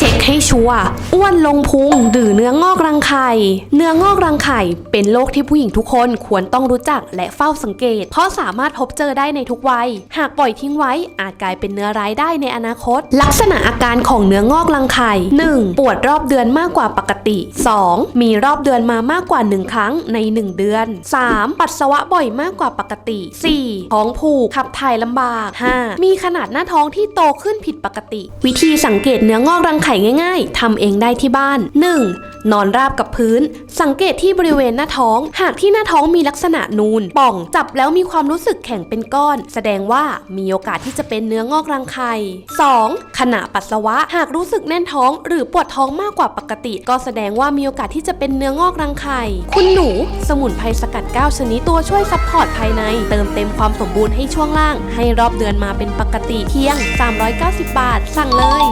เช็คให้ชัวร์อ้วนลงพุงหรือเนื้องอกรังไข่ เนื้องอกรังไข่ เป็นโรคที่ผู้หญิงทุกคนควรต้องรู้จักและเฝ้าสังเกต เพราะสามารถพบเจอได้ในทุกวัย หากปล่อยทิ้งไว้อาจกลายเป็นเนื้อร้ายได้ในอนาคต ลักษณะอาการของเนื้องอกรังไข่ 1. ปวดรอบเดือนมากกว่าปกติ 2. มีรอบเดือนมามากกว่า 1 ครั้งใน 1 เดือน 3. ปัสสาวะบ่อยมากกว่าปกติ 4. ท้องผูกขับถ่ายลำบาก 5. มีขนาดหน้าท้องที่โตขึ้นผิดปกติ วิธีสังเกตเนื้องอกรังไข่ง่ายๆทำเองได้ที่บ้าน 1. นอนราบกับพื้น สังเกตที่บริเวณหน้าท้อง หากที่หน้าท้องมีลักษณะนูน ป่อง จับแล้วมีความรู้สึกแข็งเป็นก้อน แสดงว่ามีโอกาสที่จะเป็นเนื้องอกรังไข่ 2. ขณะปัสสาวะ หากรู้สึกแน่นท้อง หรือปวดท้องมากกว่าปกติ ก็แสดงว่ามีโอกาสที่จะเป็นเนื้องอกรังไข่ คุณหนู สมุนไพรสกัด 9 ชนิดตัวช่วยซัพพอร์ตภายใน เติมเต็มความสมบูรณ์ให้ช่วงล่าง ให้รอบเดือนมาเป็นปกติเพียง 390 บาท สั่งเลย